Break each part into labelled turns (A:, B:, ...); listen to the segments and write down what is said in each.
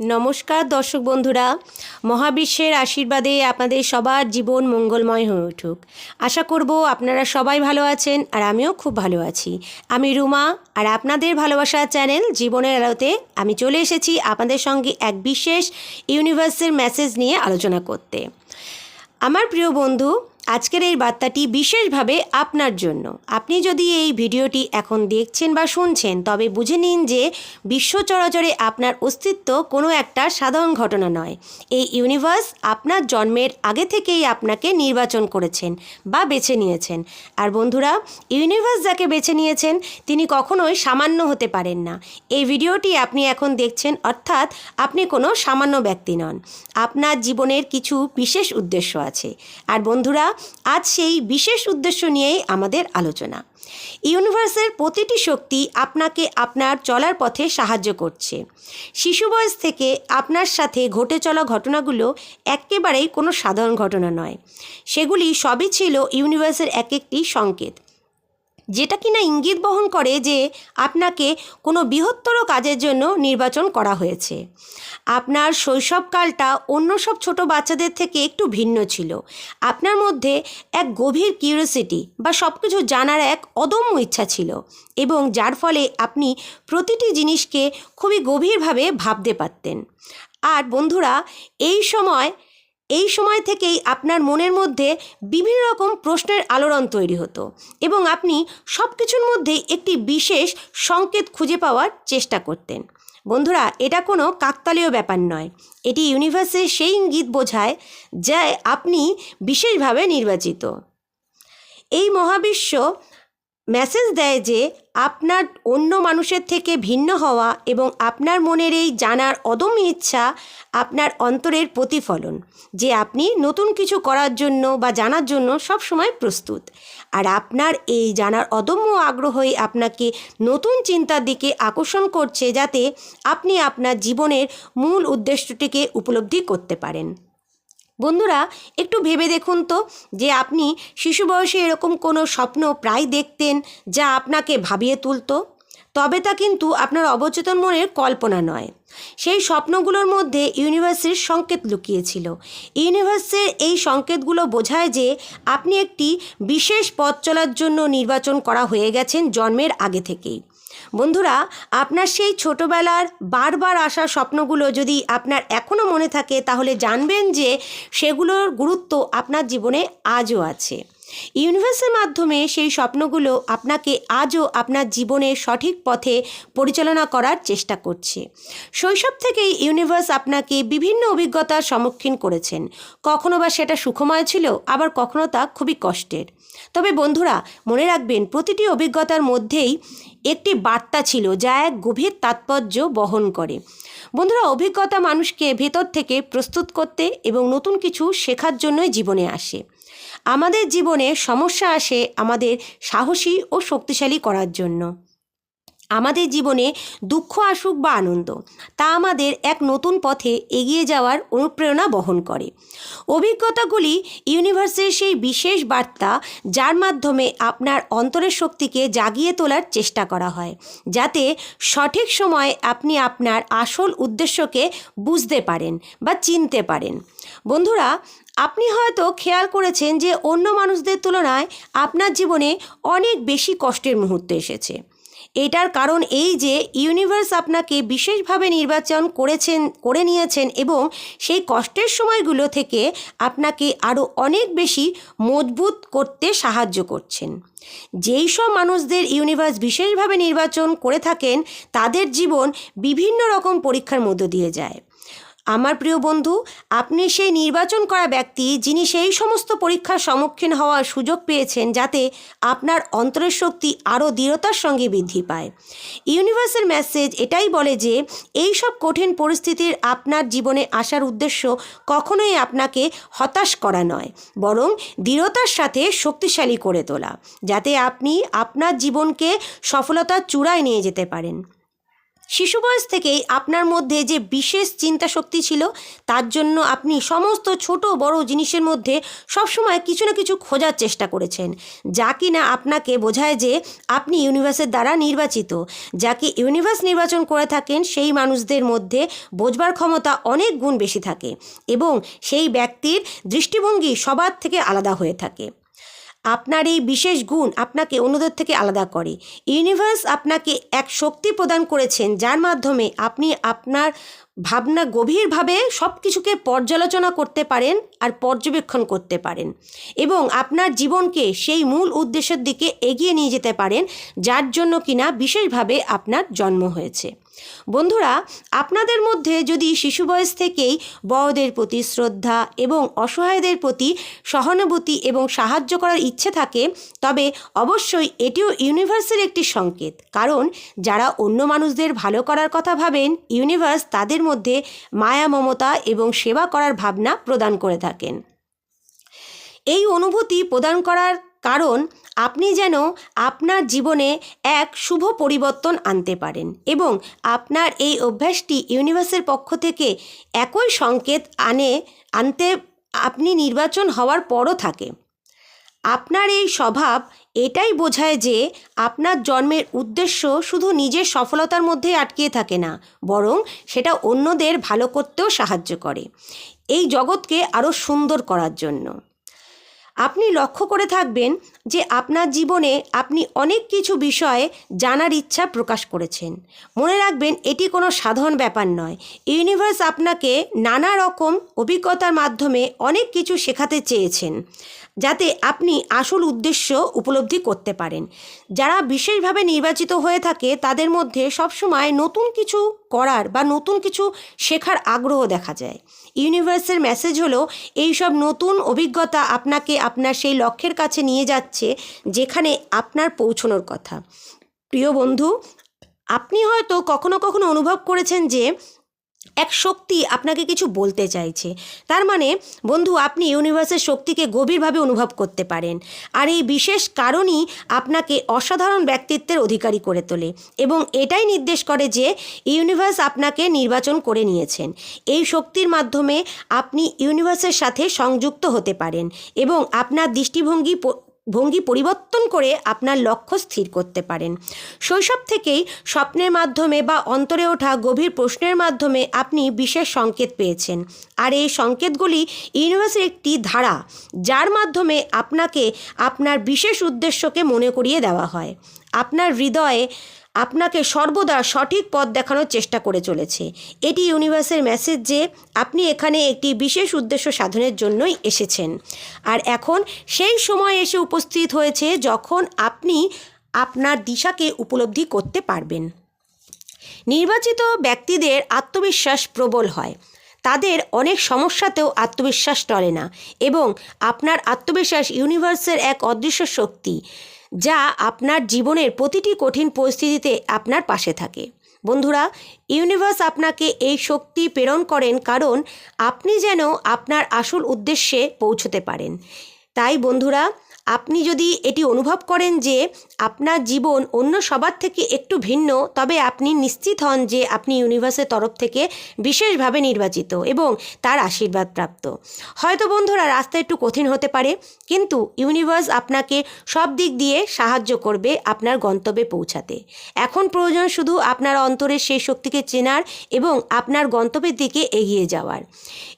A: নমস্কার দর্শক বন্ধুরা, মহাবিশ্বের আশীর্বাদে আপনাদের সবার জীবন মঙ্গলময় হয়ে উঠুক। আশা করব আপনারা সবাই ভালো আছেন আর আমিও খুব ভালো আছি। আমি রুমা আর আপনাদের ভালোবাসার চ্যানেল জীবনের আলোতে আমি চলে এসেছি আপনাদের সঙ্গে এক বিশেষ ইউনিভার্সের মেসেজ নিয়ে আলোচনা করতে। আমার প্রিয় বন্ধু আজকের এই বার্তাটি বিশেষভাবে আপনার জন্য। আপনি যদি এই ভিডিওটি এখন দেখছেন বা শুনছেন, তবে বুঝে নিন যে বিশ্ব চরাচরে আপনার অস্তিত্ব কোনো একটা সাধারণ ঘটনা নয়। এই ইউনিভার্স আপনার জন্মের আগে থেকেই আপনাকে নির্বাচন করেছেন বা বেছে নিয়েছেন। আর বন্ধুরা ইউনিভার্স যাকে বেছে নিয়েছেন, তিনি কখনোই সামান্য হতে পারেন না। এই ভিডিওটি আপনি এখন দেখছেন, অর্থাৎ আপনি কোনো সামান্য ব্যক্তি নন। আপনার জীবনের কিছু বিশেষ উদ্দেশ্য আছে। আর বন্ধুরা আজ সেই বিশেষ উদ্দেশ্য নিয়েই আমাদের আলোচনা। ইউনিভার্সের প্রতিটি শক্তি আপনাকে আপনার চলার পথে সাহায্য করছে। শিশু বয়স থেকে আপনার সাথে ঘটে চলা ঘটনাগুলো একেবারেই কোনো সাধারণ ঘটনা নয়। সেগুলি সবই ছিল ইউনিভার্সের এক একটি সংকেত। যেটা কিনা ইঙ্গিত বহন করে যে আপনাকে কোনো বৃহত্তর কাজের জন্য নির্বাচন করা হয়েছে। আপনার শৈশবকালটা অন্য সব ছোট বাচ্চাদের থেকে একটু ভিন্ন ছিল। আপনার মধ্যে এক গভীর কিউরিয়াসিটি বা সব কিছু জানার এক অদম্য ইচ্ছা ছিল এবং যার ফলে আপনি প্রতিটি জিনিসকে খুবই গভীরভাবে ভাবতে পারতেন। আর বন্ধুরা, এই সময় এই সময় থেকেই আপনার মনের মধ্যে বিভিন্ন রকম প্রশ্নের আলোড়ন তৈরি হতো এবং আপনি সব কিছুর মধ্যেই একটি বিশেষ সংকেত খুঁজে পাওয়ার চেষ্টা করতেন। বন্ধুরা, এটা কোনো কাকতালীয় ব্যাপার নয়। এটি ইউনিভার্সের সেই ইঙ্গিত বোঝায় যা আপনি বিশেষভাবে নির্বাচিত। এই মহাবিশ্ব মেসেজ দেয় যে আপনার অন্য মানুষের থেকে ভিন্ন হওয়া এবং আপনার মনের এই জানার অদম্য ইচ্ছা আপনার অন্তরের প্রতিফলন, যে আপনি নতুন কিছু করার জন্য বা জানার জন্য সব সময় প্রস্তুত। আর আপনার এই জানার অদম্য আগ্রহই আপনাকে নতুন চিন্তার দিকে আকর্ষণ করছে, যাতে আপনি আপনার জীবনের মূল উদ্দেশ্যটিকে উপলব্ধি করতে পারেন। বন্ধুরা, একটু ভেবে দেখুন তো যে আপনি শিশু বয়সে এরকম কোনো স্বপ্ন প্রায় দেখতেন যা আপনাকে ভাবিয়ে তুলতো? তবে তা কিন্তু আপনার অবচেতন মনের কল্পনা নয়। সেই স্বপ্নগুলোর মধ্যে ইউনিভার্সের সংকেত লুকিয়েছিল। ইউনিভার্সের এই সংকেতগুলো বোঝায় যে আপনি একটি বিশেষ পথ চলার জন্য নির্বাচন করা হয়ে গেছেন জন্মের আগে থেকেই। বন্ধুরা, আপনার সেই ছোটোবেলার বারবার আসা স্বপ্নগুলো যদি আপনার এখনও মনে থাকে, তাহলে জানবেন যে সেগুলোর গুরুত্ব আপনার জীবনে আজও আছে। ইউনিভার্সের মাধ্যমে সেই স্বপ্নগুলো আপনাকে আজও আপনার জীবনের সঠিক পথে পরিচালনা করার চেষ্টা করছে। শৈশব থেকেই ইউনিভার্স আপনাকে বিভিন্ন অভিজ্ঞতার সম্মুখীন করেছেন। কখনো বা সেটা সুখময় ছিল, আবার কখনো তা খুবই কষ্টের। তবে বন্ধুরা, মনে রাখবেন, প্রতিটি অভিজ্ঞতার মধ্যেই একটি বার্তা ছিল যা এক গভীর তাৎপর্য বহন করে। বন্ধুরা, অভিজ্ঞতা মানুষকে ভেতর থেকে প্রস্তুত করতে এবং নতুন কিছু শেখার জন্যই জীবনে আসে। আমাদের জীবনে সমস্যা আসে আমাদের সাহসী ও শক্তিশালী করার জন্য। আমাদের জীবনে দুঃখ আসুক বা আনন্দ, তা আমাদের এক নতুন পথে এগিয়ে যাওয়ার অনুপ্রেরণা বহন করে। অভিজ্ঞতাগুলি ইউনিভার্সের সেই বিশেষ বার্তা যার মাধ্যমে আপনার অন্তরের শক্তিকে জাগিয়ে তোলার চেষ্টা করা হয়, যাতে সঠিক সময়ে আপনি আপনার আসল উদ্দেশ্যকে বুঝতে পারেন বা চিনতে পারেন। বন্ধুরা, আপনি হয়তো খেয়াল করেছেন যে অন্য মানুষদের তুলনায় আপনার জীবনে অনেক বেশি কষ্টের মুহূর্ত এসেছে। এটার কারণ এই যে ইউনিভার্স আপনাকে বিশেষভাবে নির্বাচন করেছেন, করে নিয়েছেন এবং সেই কষ্টের সময়গুলো থেকে আপনাকে আরও অনেক বেশি মজবুত করতে সাহায্য করছেন। যেই সব মানুষদের ইউনিভার্স বিশেষভাবে নির্বাচন করে থাকেন, তাদের জীবন বিভিন্ন রকম পরীক্ষার মধ্য দিয়ে যায়। আমার প্রিয় বন্ধু, আপনি সেই নির্বাচন করা ব্যক্তি যিনি সেই সমস্ত পরীক্ষার সম্মুখীন হওয়ার সুযোগ পেয়েছেন যাতে আপনার অন্তরের শক্তি আরও দৃঢ়তার সঙ্গে বৃদ্ধি পায়। ইউনিভার্সের মেসেজ এটাই বলে যে, এই সব কঠিন পরিস্থিতির আপনার জীবনে আসার উদ্দেশ্য কখনোই আপনাকে হতাশ করা নয়, বরং দৃঢ়তার সাথে শক্তিশালী করে তোলা, যাতে আপনি আপনার জীবনকে সফলতার চূড়ায় নিয়ে যেতে পারেন। শিশু বয়স থেকেই আপনার মধ্যে যে বিশেষ চিন্তা শক্তি ছিল, তার জন্য আপনি সমস্ত ছোট বড় জিনিসের মধ্যে সবসময় কিছু না কিছু খোঁজার চেষ্টা করেছেন, যা কিনা আপনাকে বোঝায় যে আপনি ইউনিভার্সের দ্বারা নির্বাচিত যাকে ইউনিভার্স নির্বাচন করে থাকেন, সেই মানুষদের মধ্যে বোঝবার ক্ষমতা অনেক গুণ বেশি থাকে এবং সেই ব্যক্তির দৃষ্টিভঙ্গি সবার থেকে আলাদা হয়ে থাকে। আপনার এই বিশেষ গুণ আপনাকে অন্যদের থেকে আলাদা করে। ইউনিভার্স আপনাকে এক শক্তি প্রদান করেছেন, যার মাধ্যমে আপনি আপনার ভাবনা গভীরভাবে সব কিছুকে পর্যালোচনা করতে পারেন আর পর্যবেক্ষণ করতে পারেন এবং আপনার জীবনকে সেই মূল উদ্দেশ্যের দিকে এগিয়ে নিয়ে যেতে পারেন, যার জন্য কিনা বিশেষভাবে আপনার জন্ম হয়েছে। বন্ধুরা, আপনাদের মধ্যে যদি শিশু বয়স থেকেই বড়দের প্রতি শ্রদ্ধা এবং অসহায়দের প্রতি সহানুভূতি এবং সাহায্য করার ইচ্ছে থাকে, তবে অবশ্যই এটিও ইউনিভার্সের একটি সংকেত। কারণ, যারা অন্য মানুষদের ভালো করার কথা ভাবেন, ইউনিভার্স তাদের মধ্যে মায়া, মমতা এবং সেবা করার ভাবনা প্রদান করে থাকেন। এই অনুভূতি প্রদান করার কারণ আপনি যেন আপনার জীবনে এক শুভ পরিবর্তন আনতে পারেন এবং আপনার এই অভ্যাসটি ইউনিভার্সের পক্ষ থেকে একই সংকেত আনে, আনতে আপনি নির্বাচন হওয়ার পরও থাকে। আপনার এই স্বভাব এটাই বোঝায় যে আপনার জন্মের উদ্দেশ্য শুধু নিজের সফলতার মধ্যেই আটকিয়ে থাকে না, বরং সেটা অন্যদের ভালো করতেও সাহায্য করে। এই জগৎকে আরও সুন্দর করার জন্য। আপনি লক্ষ্য করে থাকবেন যে আপনার জীবনে আপনি অনেক কিছু বিষয়ে জানার ইচ্ছা প্রকাশ করেছেন। মনে রাখবেন, এটি কোনো সাধারণ ব্যাপার নয়। ইউনিভার্স আপনাকে নানা রকম অভিজ্ঞতার মাধ্যমে অনেক কিছু শেখাতে চেয়েছেন, যাতে আপনি আসল উদ্দেশ্য উপলব্ধি করতে পারেন। যারা বিশেষভাবে নির্বাচিত হয়ে থাকে, তাদের মধ্যে সবসময় নতুন কিছু করার বা নতুন কিছু শেখার আগ্রহ দেখা যায়। ইউনিভার্সের মেসেজ হলো, এইসব নতুন অভিজ্ঞতা আপনাকে আপনার সেই লক্ষ্যের কাছে নিয়ে যাচ্ছে যেখানে আপনার পৌঁছনোর কথা। প্রিয় বন্ধু, আপনি হয়তো কখনো কখনো অনুভব করেছেন যে এক শক্তি আপনাকে কিছু বলতে চাইছে। তার মানে বন্ধু, আপনি ইউনিভার্সের শক্তিকে গভীরভাবে অনুভব করতে পারেন। আর এই বিশেষ কারণই আপনাকে অসাধারণ ব্যক্তিত্বের অধিকারী করে তোলে এবং এটাই নির্দেশ করে যে ইউনিভার্স আপনাকে নির্বাচন করে নিয়েছেন। এই শক্তির মাধ্যমে আপনি ইউনিভার্সের সাথে সংযুক্ত হতে পারেন এবং আপনার দৃষ্টিভঙ্গি ভঙ্গি পরিবর্তন করে আপনার লক্ষ্য স্থির করতে পারেন। শৈশব থেকেই স্বপ্নের মাধ্যমে বা অন্তরে ওঠা গভীর প্রশ্নের মাধ্যমে আপনি বিশেষ সংকেত পেয়েছেন। আর এই সংকেতগুলি ইউনিভার্সের একটি ধারা, যার মাধ্যমে আপনাকে আপনার বিশেষ উদ্দেশ্যকে মনে করিয়ে দেওয়া হয়। আপনার হৃদয়ে আপনাকে সর্বদা সঠিক পথ দেখানোর চেষ্টা করে চলেছে। এটি ইউনিভার্সের মেসেজ যে, আপনি এখানে একটি বিশেষ উদ্দেশ্য সাধনের জন্যই এসেছেন। আর এখন সেই সময় এসে উপস্থিত হয়েছে যখন আপনি আপনার দিশাকে উপলব্ধি করতে পারবেন। নির্বাচিত ব্যক্তিদের আত্মবিশ্বাস প্রবল হয়। তাদের অনেক সমস্যাতেও আত্মবিশ্বাস টলে না। এবং আপনার আত্মবিশ্বাস ইউনিভার্সের এক অদৃশ্য শক্তি। যা আপনার জীবনের প্রতিটি কঠিন পরিস্থিতিতে আপনার পাশে থাকে। বন্ধুরা ইউনিভার্স আপনাকে এই শক্তি প্রেরণ করেন কারণ আপনি যেন আপনার আসল উদ্দেশ্যে পৌঁছতে পারেন। তাই বন্ধুরা আপনি যদি এটি অনুভব করেন যে আপনার জীবন অন্য সবার থেকে একটু ভিন্ন, তবে আপনি নিশ্চিত হন যে আপনি ইউনিভার্সের তরফ থেকে বিশেষভাবে নির্বাচিত এবং তার আশীর্বাদ প্রাপ্ত। হয়তো বন্ধুরা, রাস্তা একটু কঠিন হতে পারে, কিন্তু ইউনিভার্স আপনাকে সব দিক দিয়ে সাহায্য করবে আপনার গন্তব্যে পৌঁছাতে। এখন প্রয়োজন শুধু আপনার অন্তরের সেই শক্তিকে চেনার এবং আপনার গন্তব্যের দিকে এগিয়ে যাওয়ার।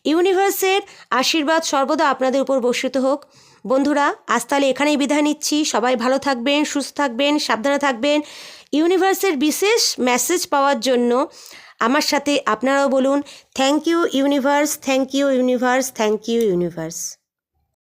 A: ইউনিভার্সের আশীর্বাদ সর্বদা আপনাদের উপর বর্ষিত হোক। বন্ধুরা, আজ তাহলে এখানেই বিদায় নিচ্ছি। সবাই ভালো থাকবেন, সুস্থ থাকবেন, সাবধানে থাকবেন। ইউনিভার্সের বিশেষ মেসেজ পাওয়ার জন্য আমার সাথে আপনারাও বলুন thank you universe thank you universe thank you universe